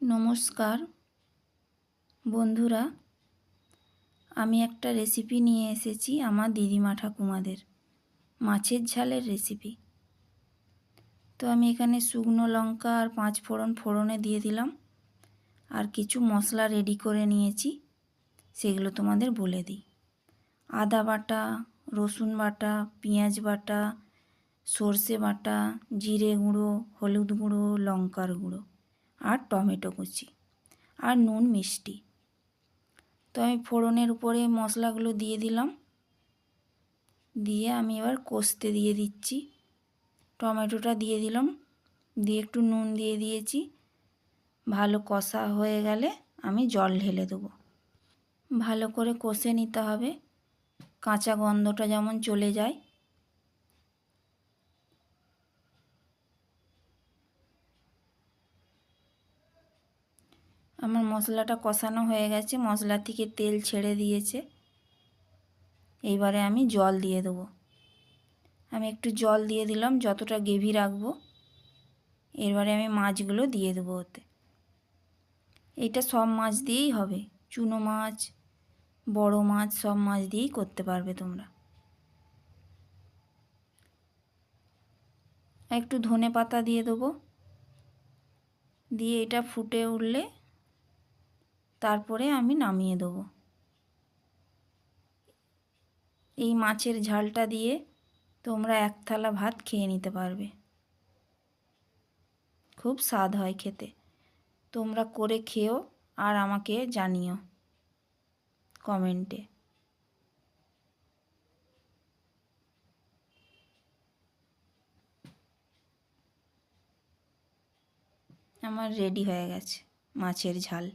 নমস্কার। বন্ধুরা, আমি একটা রেসিপি নিয়ে এসেছি আমার দিদিমা ঠাকুমাদের, মাছের ঝালের রেসিপি তো আমি এখানে শুকনো লঙ্কা আর পাঁচ ফোড়ন ফোড়নে দিয়ে দিলাম আর কিছু মশলা রেডি করে নিয়েছি, সেগুলো তোমাদের বলে দিই। আদা বাটা, রসুন বাটা, পেঁয়াজ বাটা, সর্ষে বাটা, জিরে গুঁড়ো, হলুদ গুঁড়ো, লঙ্কার গুঁড়ো। আর টমেটো কুচি আর নুন মিষ্টি। তো আমি ফোড়নের উপরে মশলাগুলো দিয়ে দিলাম। দিয়ে আমি এবার কষতে দিয়ে দিচ্ছি। টমেটোটা দিয়ে দিলাম। দিয়ে একটু নুন দিয়ে দিয়েছি। ভালো কষা হয়ে গেলে আমি জল ঢেলে দেবো। ভালো করে কষে নিতে হবে। কাঁচা গন্ধটা যেমন চলে যায় আমার মশলাটা কষানো হয়ে গেছে। মশলা থেকে তেল ছেড়ে দিয়েছে। এইবারে আমি জল দিয়ে দেবো। আমি একটু জল দিয়ে দিলাম, যতটা গ্রেভি রাখব। এবারে আমি মাছগুলো দিয়ে দেবো ওতে। এটা সব মাছ দিয়েই হবে। চুনো মাছ, বড় মাছ সব মাছ দিয়েই করতে পারবে তোমরা। একটু ধনে পাতা দিয়ে দেবো। দিয়ে এটা ফুটে উঠলে তারপরে আমি নামিয়ে দেবো। এই মাছের ঝালটা দিয়ে তোমরা এক থালা ভাত খেয়ে নিতে পারবে। খুব স্বাদ হয় খেতে। তোমরা করে খেও আর আমাকে জানিও কমেন্টে। আমার রেডি হয়ে গেছে মাছের ঝাল।